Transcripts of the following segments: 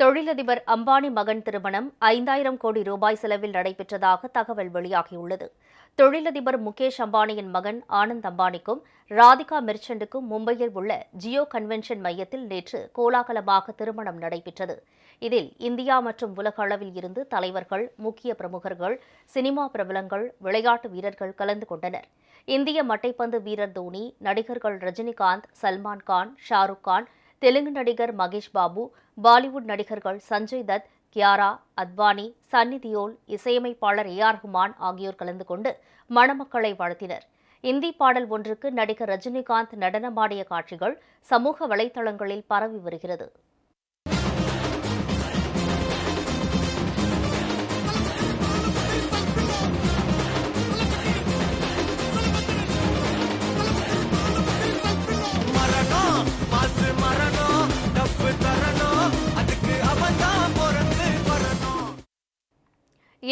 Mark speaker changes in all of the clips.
Speaker 1: தொழிலதிபர் அம்பானி மகன் திருமணம் ஐந்தாயிரம் கோடி ரூபாய் செலவில் நடைபெற்றதாக தகவல் வெளியாகியுள்ளது. தொழிலதிபர் முகேஷ் அம்பானியின் மகன் ஆனந்த் அம்பானிக்கும் ராதிகா மெர்ச்சண்டுக்கும் மும்பையில் உள்ள ஜியோ கன்வென்ஷன் மையத்தில் நேற்று கோலாகலமாக திருமணம் நடைபெற்றது. இதில் இந்தியா மற்றும் உலக அளவில் இருந்து தலைவர்கள் முக்கிய பிரமுகர்கள் சினிமா பிரபலங்கள் விளையாட்டு வீரர்கள் கலந்து கொண்டனர். இந்திய மட்டைப்பந்து வீரர் தோனி நடிகர்கள் ரஜினிகாந்த் சல்மான் கான் ஷாருக் கான் தெலுங்கு நடிகர் மகேஷ் பாபு பாலிவுட் நடிகர்கள் சஞ்சய் தத் கியாரா அத்வானி சன்னி தியோல் இசையமைப்பாளர் ஏ ஆர் ஹுமான் ஆகியோர் கலந்து கொண்டு மணமக்களை வாழ்த்தினர். இந்தி பாடல் ஒன்றுக்கு நடிகர் ரஜினிகாந்த் நடனமாடிய காட்சிகள் சமூக வலைதளங்களில் பரவி வருகிறது.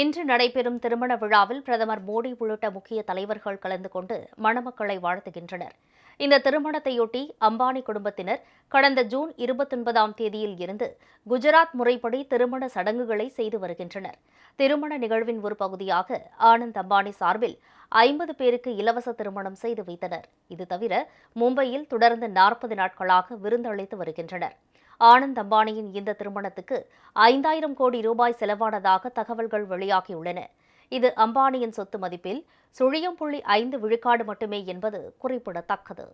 Speaker 1: இன்று நடைபெறும் திருமண விழாவில் பிரதமர் மோடி உள்ளிட்ட முக்கிய தலைவர்கள் கலந்து கொண்டு மணமக்களை வாழ்த்துகின்றனர். இந்த திருமணத்தையொட்டி அம்பானி குடும்பத்தினர் கடந்த ஜூன் இருபத்தொன்பதாம் தேதியில் இருந்து குஜராத் முறைப்படி திருமண சடங்குகளை செய்து வருகின்றனர். திருமண நிகழ்வின் ஒரு பகுதியாக ஆனந்த் அம்பானி சார்பில் ஐம்பது பேருக்கு இலவச திருமணம் செய்து வைத்தனர். இது தவிர மும்பையில் தொடர்ந்து நாற்பது நாட்களாக விருந்தளித்து வருகின்றனர். ஆனந்த் அம்பானியின் இந்த திருமணத்துக்கு ஐந்தாயிரம் கோடி ரூபாய் செலவானதாக தகவல்கள் வெளியாகியுள்ளன. இது அம்பானியின் சொத்து மதிப்பில் சுழியம் புள்ளி ஐந்து விழுக்காடு மட்டுமே என்பது குறிப்பிடத்தக்கது.